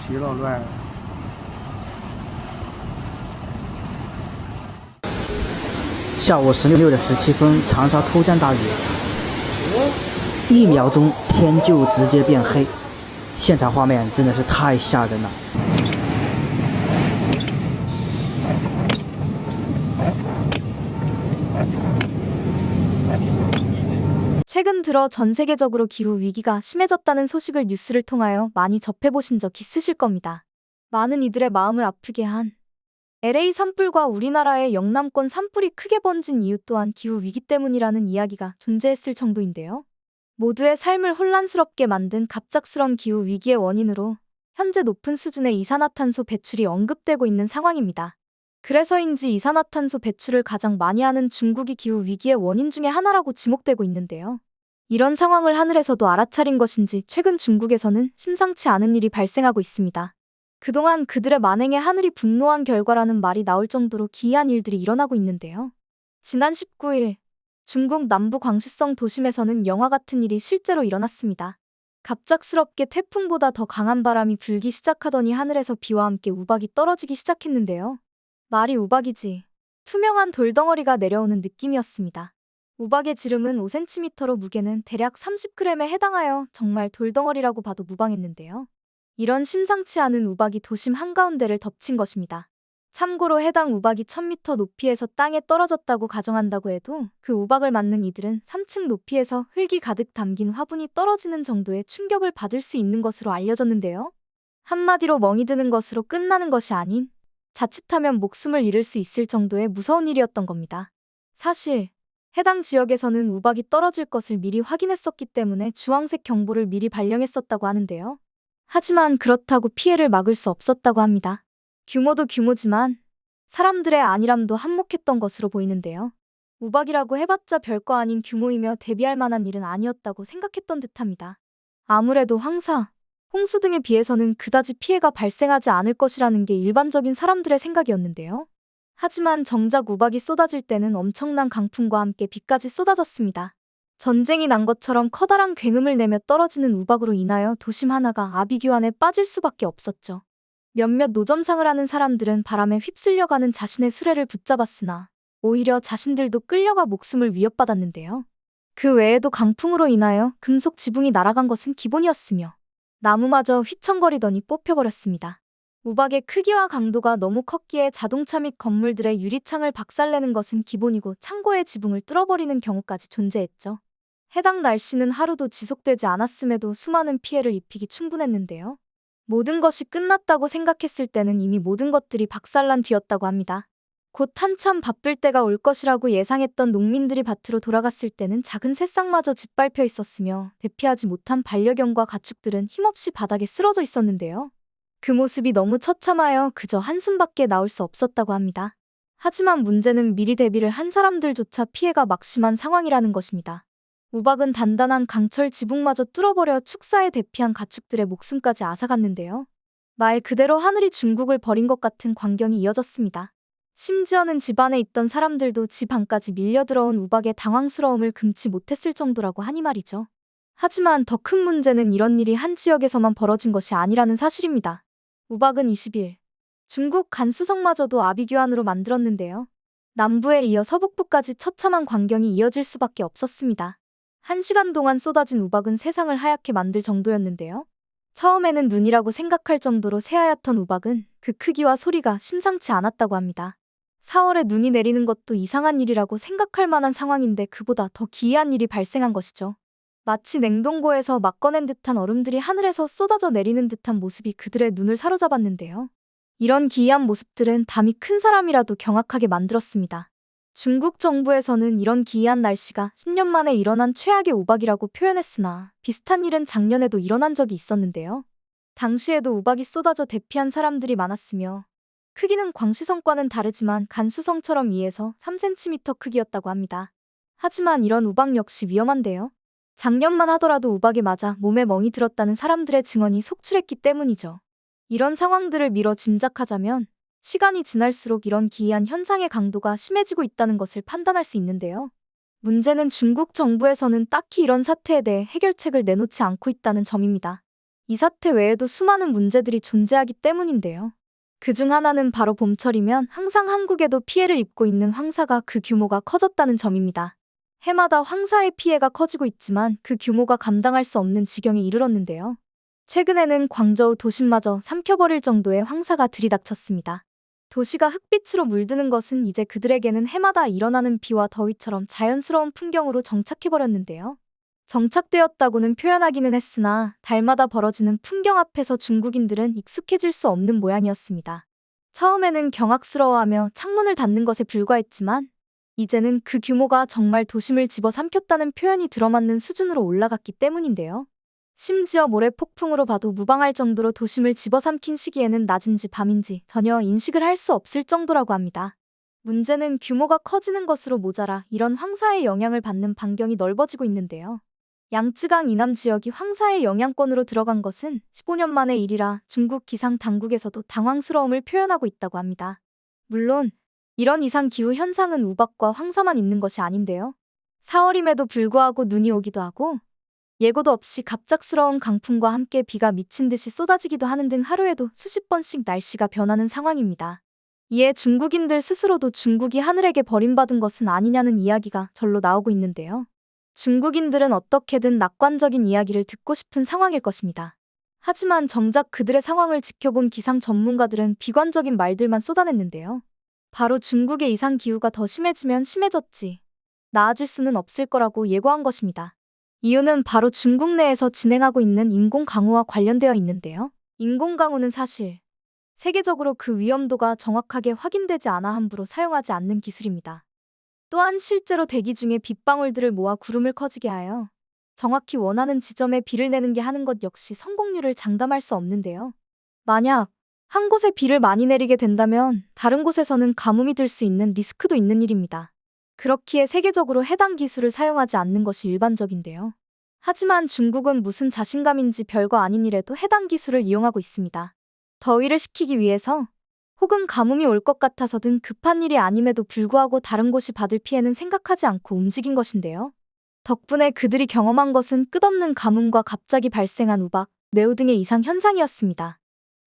水起了乱。下午十六点十七分，长沙突降大雨，一秒钟天就直接变黑，现场画面真的是太吓人了。 최근 들어 전 세계적으로 기후 위기가 심해졌다는 소식을 뉴스를 통하여 많이 접해보신 적 있으실 겁니다. 많은 이들의 마음을 아프게 한 LA 산불과 우리나라의 영남권 산불이 크게 번진 이유 또한 기후 위기 때문이라는 이야기가 존재했을 정도인데요. 모두의 삶을 혼란스럽게 만든 갑작스런 기후 위기의 원인으로 현재 높은 수준의 이산화탄소 배출이 언급되고 있는 상황입니다. 그래서인지 이산화탄소 배출을 가장 많이 하는 중국이 기후 위기의 원인 중에 하나라고 지목되고 있는데요. 이런 상황을 하늘에서도 알아차린 것인지 최근 중국에서는 심상치 않은 일이 발생하고 있습니다. 그동안 그들의 만행에 하늘이 분노한 결과라는 말이 나올 정도로 기이한 일들이 일어나고 있는데요. 지난 19일 중국 남부 광시성 도심에서는 영화 같은 일이 실제로 일어났습니다. 갑작스럽게 태풍보다 더 강한 바람이 불기 시작하더니 하늘에서 비와 함께 우박이 떨어지기 시작했는데요. 말이 우박이지. 투명한 돌덩어리가 내려오는 느낌이었습니다. 우박의 지름은 5cm로 무게는 대략 30g에 해당하여 정말 돌덩어리라고 봐도 무방했는데요. 이런 심상치 않은 우박이 도심 한가운데를 덮친 것입니다. 참고로 해당 우박이 1000m 높이에서 땅에 떨어졌다고 가정한다고 해도 그 우박을 맞는 이들은 3층 높이에서 흙이 가득 담긴 화분이 떨어지는 정도의 충격을 받을 수 있는 것으로 알려졌는데요. 한마디로 멍이 드는 것으로 끝나는 것이 아닌 자칫하면 목숨을 잃을 수 있을 정도의 무서운 일이었던 겁니다. 사실 해당 지역에서는 우박이 떨어질 것을 미리 확인했었기 때문에 주황색 경보를 미리 발령했었다고 하는데요. 하지만 그렇다고 피해를 막을 수 없었다고 합니다. 규모도 규모지만 사람들의 안일함도 한몫했던 것으로 보이는데요. 우박이라고 해봤자 별거 아닌 규모이며 대비할 만한 일은 아니었다고 생각했던 듯합니다. 아무래도 황사, 홍수 등에 비해서는 그다지 피해가 발생하지 않을 것이라는 게 일반적인 사람들의 생각이었는데요. 하지만 정작 우박이 쏟아질 때는 엄청난 강풍과 함께 비까지 쏟아졌습니다. 전쟁이 난 것처럼 커다란 굉음을 내며 떨어지는 우박으로 인하여 도심 하나가 아비규환에 빠질 수밖에 없었죠. 몇몇 노점상을 하는 사람들은 바람에 휩쓸려가는 자신의 수레를 붙잡았으나 오히려 자신들도 끌려가 목숨을 위협받았는데요. 그 외에도 강풍으로 인하여 금속 지붕이 날아간 것은 기본이었으며 나무마저 휘청거리더니 뽑혀버렸습니다. 우박의 크기와 강도가 너무 컸기에 자동차 및 건물들의 유리창을 박살내는 것은 기본이고 창고의 지붕을 뚫어버리는 경우까지 존재했죠. 해당 날씨는 하루도 지속되지 않았음에도 수많은 피해를 입히기 충분했는데요. 모든 것이 끝났다고 생각했을 때는 이미 모든 것들이 박살난 뒤였다고 합니다. 곧 한참 바쁠 때가 올 것이라고 예상했던 농민들이 밭으로 돌아갔을 때는 작은 새싹마저 짓밟혀 있었으며 대피하지 못한 반려견과 가축들은 힘없이 바닥에 쓰러져 있었는데요. 그 모습이 너무 처참하여 그저 한숨밖에 나올 수 없었다고 합니다. 하지만 문제는 미리 대비를 한 사람들조차 피해가 막심한 상황이라는 것입니다. 우박은 단단한 강철 지붕마저 뚫어버려 축사에 대피한 가축들의 목숨까지 앗아갔는데요. 말 그대로 하늘이 중국을 버린 것 같은 광경이 이어졌습니다. 심지어는 집 안에 있던 사람들도 집 안까지 밀려 들어온 우박의 당황스러움을 금치 못했을 정도라고 하니 말이죠. 하지만 더 큰 문제는 이런 일이 한 지역에서만 벌어진 것이 아니라는 사실입니다. 우박은 20일 중국 간수성마저도 아비규환으로 만들었는데요. 남부에 이어 서북부까지 처참한 광경이 이어질 수밖에 없었습니다. 한 시간 동안 쏟아진 우박은 세상을 하얗게 만들 정도였는데요. 처음에는 눈이라고 생각할 정도로 새하얗던 우박은 그 크기와 소리가 심상치 않았다고 합니다. 4월에 눈이 내리는 것도 이상한 일이라고 생각할 만한 상황인데 그보다 더 기이한 일이 발생한 것이죠. 마치 냉동고에서 막 꺼낸 듯한 얼음들이 하늘에서 쏟아져 내리는 듯한 모습이 그들의 눈을 사로잡았는데요. 이런 기이한 모습들은 담이 큰 사람이라도 경악하게 만들었습니다. 중국 정부에서는 이런 기이한 날씨가 10년 만에 일어난 최악의 우박이라고 표현했으나 비슷한 일은 작년에도 일어난 적이 있었는데요. 당시에도 우박이 쏟아져 대피한 사람들이 많았으며 크기는 광시성과는 다르지만 간수성처럼 2에서 3cm 크기였다고 합니다. 하지만 이런 우박 역시 위험한데요. 작년만 하더라도 우박에 맞아 몸에 멍이 들었다는 사람들의 증언이 속출했기 때문이죠. 이런 상황들을 미뤄 짐작하자면 시간이 지날수록 이런 기이한 현상의 강도가 심해지고 있다는 것을 판단할 수 있는데요. 문제는 중국 정부에서는 딱히 이런 사태에 대해 해결책을 내놓지 않고 있다는 점입니다. 이 사태 외에도 수많은 문제들이 존재하기 때문인데요. 그 중 하나는 바로 봄철이면 항상 한국에도 피해를 입고 있는 황사가 그 규모가 커졌다는 점입니다. 해마다 황사의 피해가 커지고 있지만 그 규모가 감당할 수 없는 지경에 이르렀는데요. 최근에는 광저우 도심마저 삼켜버릴 정도의 황사가 들이닥쳤습니다. 도시가 흙빛으로 물드는 것은 이제 그들에게는 해마다 일어나는 비와 더위처럼 자연스러운 풍경으로 정착해버렸는데요. 정착되었다고는 표현하기는 했으나 달마다 벌어지는 풍경 앞에서 중국인들은 익숙해질 수 없는 모양이었습니다. 처음에는 경악스러워하며 창문을 닫는 것에 불과했지만 이제는 그 규모가 정말 도심을 집어삼켰다는 표현이 들어맞는 수준으로 올라갔기 때문인데요. 심지어 모래 폭풍으로 봐도 무방할 정도로 도심을 집어삼킨 시기에는 낮인지 밤인지 전혀 인식을 할 수 없을 정도라고 합니다. 문제는 규모가 커지는 것으로 모자라 이런 황사의 영향을 받는 반경이 넓어지고 있는데요. 양쯔강 이남 지역이 황사의 영향권으로 들어간 것은 15년 만의 일이라 중국 기상 당국에서도 당황스러움을 표현하고 있다고 합니다. 물론 이런 이상 기후 현상은 우박과 황사만 있는 것이 아닌데요. 4월임에도 불구하고 눈이 오기도 하고 예고도 없이 갑작스러운 강풍과 함께 비가 미친 듯이 쏟아지기도 하는 등 하루에도 수십 번씩 날씨가 변하는 상황입니다. 이에 중국인들 스스로도 중국이 하늘에게 버림받은 것은 아니냐는 이야기가 절로 나오고 있는데요. 중국인들은 어떻게든 낙관적인 이야기를 듣고 싶은 상황일 것입니다. 하지만 정작 그들의 상황을 지켜본 기상 전문가들은 비관적인 말들만 쏟아냈는데요. 바로 중국의 이상 기후가 더 심해지면 심해졌지. 나아질 수는 없을 거라고 예고한 것입니다. 이유는 바로 중국 내에서 진행하고 있는 인공 강우와 관련되어 있는데요. 인공 강우는 사실 세계적으로 그 위험도가 정확하게 확인되지 않아 함부로 사용하지 않는 기술입니다. 또한 실제로 대기 중에 빗방울들을 모아 구름을 커지게 하여 정확히 원하는 지점에 비를 내는 게 하는 것 역시 성공률을 장담할 수 없는데요. 만약 한 곳에 비를 많이 내리게 된다면 다른 곳에서는 가뭄이 들 수 있는 리스크도 있는 일입니다. 그렇기에 세계적으로 해당 기술을 사용하지 않는 것이 일반적인데요. 하지만 중국은 무슨 자신감인지 별거 아닌 일에도 해당 기술을 이용하고 있습니다. 더위를 식히기 위해서 혹은 가뭄이 올 것 같아서 등 급한 일이 아님에도 불구하고 다른 곳이 받을 피해는 생각하지 않고 움직인 것인데요. 덕분에 그들이 경험한 것은 끝없는 가뭄과 갑자기 발생한 우박, 뇌우 등의 이상 현상이었습니다.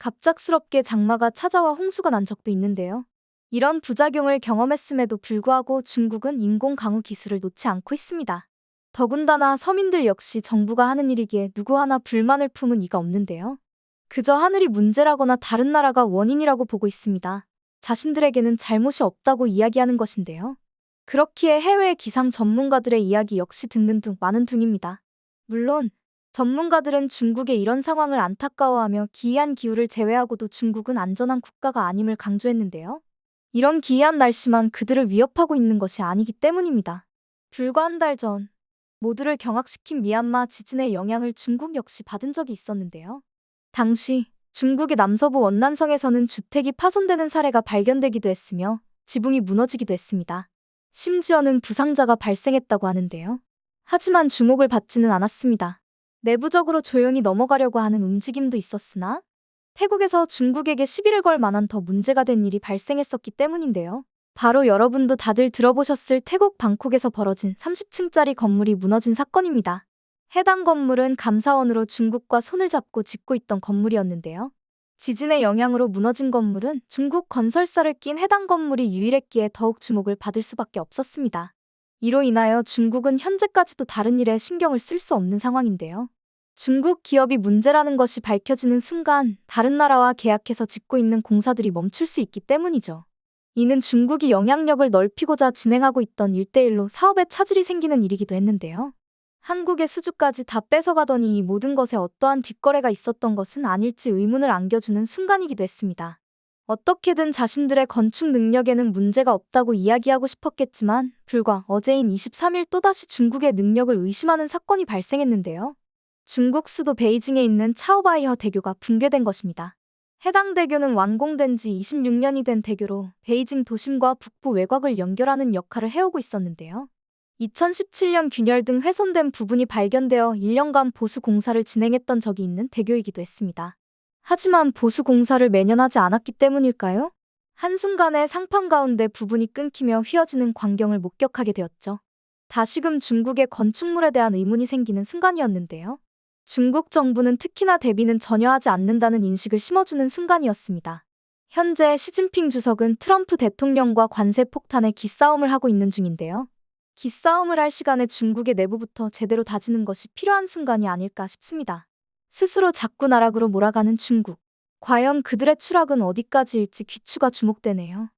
갑작스럽게 장마가 찾아와 홍수가 난 적도 있는데요. 이런 부작용을 경험했음에도 불구하고 중국은 인공 강우 기술을 놓지 않고 있습니다. 더군다나 서민들 역시 정부가 하는 일이기에 누구 하나 불만을 품은 이가 없는데요. 그저 하늘이 문제라거나 다른 나라가 원인이라고 보고 있습니다. 자신들에게는 잘못이 없다고 이야기하는 것인데요. 그렇기에 해외 기상 전문가들의 이야기 역시 듣는 둥 마는 둥입니다. 물론 전문가들은 중국의 이런 상황을 안타까워하며 기이한 기후를 제외하고도 중국은 안전한 국가가 아님을 강조했는데요. 이런 기이한 날씨만 그들을 위협하고 있는 것이 아니기 때문입니다. 불과 한 달 전, 모두를 경악시킨 미얀마 지진의 영향을 중국 역시 받은 적이 있었는데요. 당시 중국의 남서부 원난성에서는 주택이 파손되는 사례가 발견되기도 했으며 지붕이 무너지기도 했습니다. 심지어는 부상자가 발생했다고 하는데요. 하지만 주목을 받지는 않았습니다. 내부적으로 조용히 넘어가려고 하는 움직임도 있었으나 태국에서 중국에게 시비를 걸 만한 더 문제가 된 일이 발생했었기 때문인데요. 바로 여러분도 다들 들어보셨을 태국 방콕에서 벌어진 30층짜리 건물이 무너진 사건입니다. 해당 건물은 감사원으로 중국과 손을 잡고 짓고 있던 건물이었는데요. 지진의 영향으로 무너진 건물은 중국 건설사를 낀 해당 건물이 유일했기에 더욱 주목을 받을 수밖에 없었습니다. 이로 인하여 중국은 현재까지도 다른 일에 신경을 쓸 수 없는 상황인데요. 중국 기업이 문제라는 것이 밝혀지는 순간 다른 나라와 계약해서 짓고 있는 공사들이 멈출 수 있기 때문이죠. 이는 중국이 영향력을 넓히고자 진행하고 있던 일대일로 사업에 차질이 생기는 일이기도 했는데요. 한국의 수주까지 다 뺏어가더니 이 모든 것에 어떠한 뒷거래가 있었던 것은 아닐지 의문을 안겨주는 순간이기도 했습니다. 어떻게든 자신들의 건축 능력에는 문제가 없다고 이야기하고 싶었겠지만 불과 어제인 23일 또다시 중국의 능력을 의심하는 사건이 발생했는데요. 중국 수도 베이징에 있는 차오바이허 대교가 붕괴된 것입니다. 해당 대교는 완공된 지 26년이 된 대교로 베이징 도심과 북부 외곽을 연결하는 역할을 해오고 있었는데요. 2017년 균열 등 훼손된 부분이 발견되어 1년간 보수 공사를 진행했던 적이 있는 대교이기도 했습니다. 하지만 보수 공사를 매년 하지 않았기 때문일까요? 한순간에 상판 가운데 부분이 끊기며 휘어지는 광경을 목격하게 되었죠. 다시금 중국의 건축물에 대한 의문이 생기는 순간이었는데요. 중국 정부는 특히나 대비는 전혀 하지 않는다는 인식을 심어주는 순간이었습니다. 현재 시진핑 주석은 트럼프 대통령과 관세 폭탄에 기싸움을 하고 있는 중인데요. 기싸움을 할 시간에 중국의 내부부터 제대로 다지는 것이 필요한 순간이 아닐까 싶습니다. 스스로 자꾸 나락으로 몰아가는 중국. 과연 그들의 추락은 어디까지일지 귀추가 주목되네요.